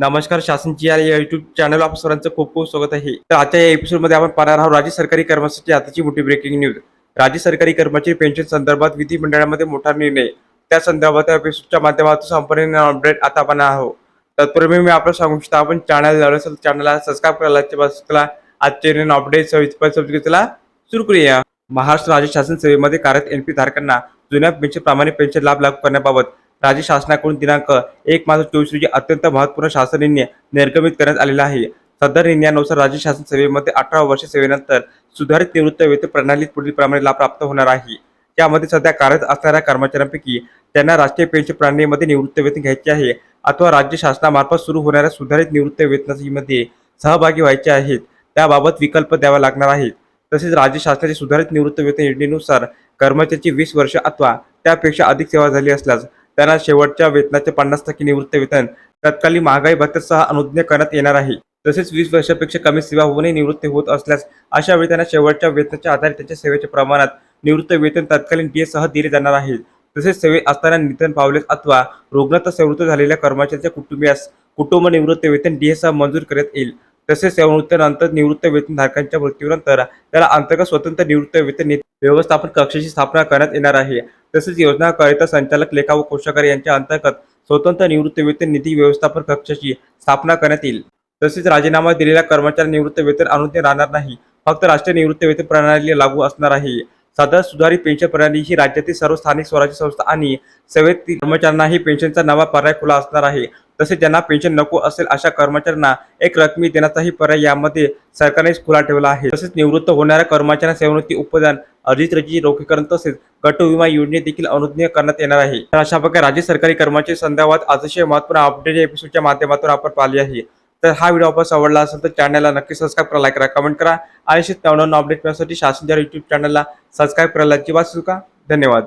नमस्कार शासनची या YouTube channel आप सर्वांचं खूप खूप स्वागत आहे. तर आजच्या या एपिसोडमध्ये आपण पाहणार आहोत राज्य सरकारी कर्मचाऱ्यांची आताची मोठी ब्रेकिंग न्यूज राज्य सरकारी कर्मचारी पेन्शन संदर्भात विधिमंडळामध्ये मोठा निर्णय. त्या संदर्भात एपिसोडच्या माध्यमातून संपूर्ण अपडेट आता आपण आहोत. तत्पूर्वी मी आपल्याला सांगू इच्छितो आपण चॅनल असेल चॅनलला सबस्क्राईब करायला बसला आजचे नवीन अपडेट चला. सुरू करूया. महाराष्ट्र राज्य शासन सेवेमध्ये कार्यरत एन पी धारकांना जुन्या पेन्शन प्रमाणे पेन्शन लाभ लागू करण्याबाबत राज्य शासनाकडून दिनांक एक मार्च चोवीस रोजी अत्यंत महत्त्वपूर्ण शासन निर्णय निर्गमित करण्यात आलेला आहे. सदर निर्णयानुसार राज्य शासन सेवेमध्ये अठरा वर्ष सेवेनंतर सुधारित निवृत्त वेतन प्रणालीत पुढील प्रमाणे लाभ प्राप्त होणार आहे. त्यामध्ये सध्या कार्यरत असणाऱ्या कर्मचाऱ्यांपैकी त्यांना राष्ट्रीय पेन्शन प्रणालीमध्ये निवृत्त वेतन घ्यायचे आहे अथवा राज्य शासनामार्फत सुरू होणाऱ्या सुधारित निवृत्त वेतनामध्ये सहभागी व्हायचे आहेत. त्याबाबत विकल्प द्यावा लागणार आहे तसेच राज्य शासनाच्या सुधारित निवृत्त वेतन योजनेनुसार कर्मचाऱ्याची वीस वर्ष अथवा त्यापेक्षा अधिक सेवा झाली असल्यास त्यांना शेवटच्या वेतनाचे पन्नास टक्के निवृत्त वेतन तत्कालीन महागाई भत्त्यासह अनुज्ञा करण्यात येणार आहे. तसेच वीस वर्षापेक्षा कमी सेवा होऊनही निवृत्त होत असल्यास अशा वेळी त्यांना शेवटच्या वेतनाच्या आधारे त्यांच्या सेवेच्या प्रमाणात निवृत्त वेतन तत्कालीन डी सह दिले जाणार आहे. तसेच सेवे असताना निधन पावलेस अथवा रुग्णात सेवृत्त झालेल्या कर्मचाऱ्याच्या कुटुंबियास कुटुंब निवृत्त वेतन डी सह मंजूर करण्यात येईल. तसेच सेवानिवृत्तीनंतर निवृत्त वेतनधारकांच्या मृत्यूनंतर त्याला अंतर्गत स्वतंत्र निवृत्त वेतन व्यवस्थापन कक्षाची स्थापना करण्यात येणार आहे. तसेच योजनाकरिता संचालक लेखा व कोषागार यांच्या अंतर्गत स्वतंत्र निवृत्त वेतन निधी व्यवस्थापन कक्षाची स्थापना करण्यात येईल. तसेच राजीनामा दिलेल्या कर्मचारी निवृत्त वेतन अनुदान राहणार नाही. फक्त राष्ट्रीय निवृत्त वेतन प्रणाली लागू असणार आहे. सदर सुधारित पेन्शन प्रणाली ही राज्यातील सर्व स्थानिक स्वराज्य संस्था आणि सेवेतील कर्मचाऱ्यांनाही पेन्शनचा नवा पर्याय खुला असणार आहे. तसेच ज्यांना पेन्शन नको असेल अशा कर्मचाऱ्यांना एक रकमी देण्याचाही पर्याय यामध्ये सरकारनेच खुला ठेवला आहे. तसेच निवृत्त होणाऱ्या कर्मचाऱ्यांना सेवानिवृत्ती उपदान अर्जित रोखीकरण तसेच गट विमा योजने देखील अनुज्ञ करण्यात येणार आहे. तर अशा प्रकारे राज्य सरकारी कर्मचारी संदर्भात अतिशय महत्त्वपूर्ण अपडेट एपिसोडच्या माध्यमातून आपण पाहिली आहे. तर हा व्हिडिओ आपण आवडला असेल तर चॅनलला नक्की सबस्क्राईब करा लाईक करा कमेंट करा. आणि अशीच नवनवीन अपडेट मिळण्यासाठी शासनच्या युट्यूब चॅनलला सबस्क्राईब करायला अजिबात सुका धन्यवाद.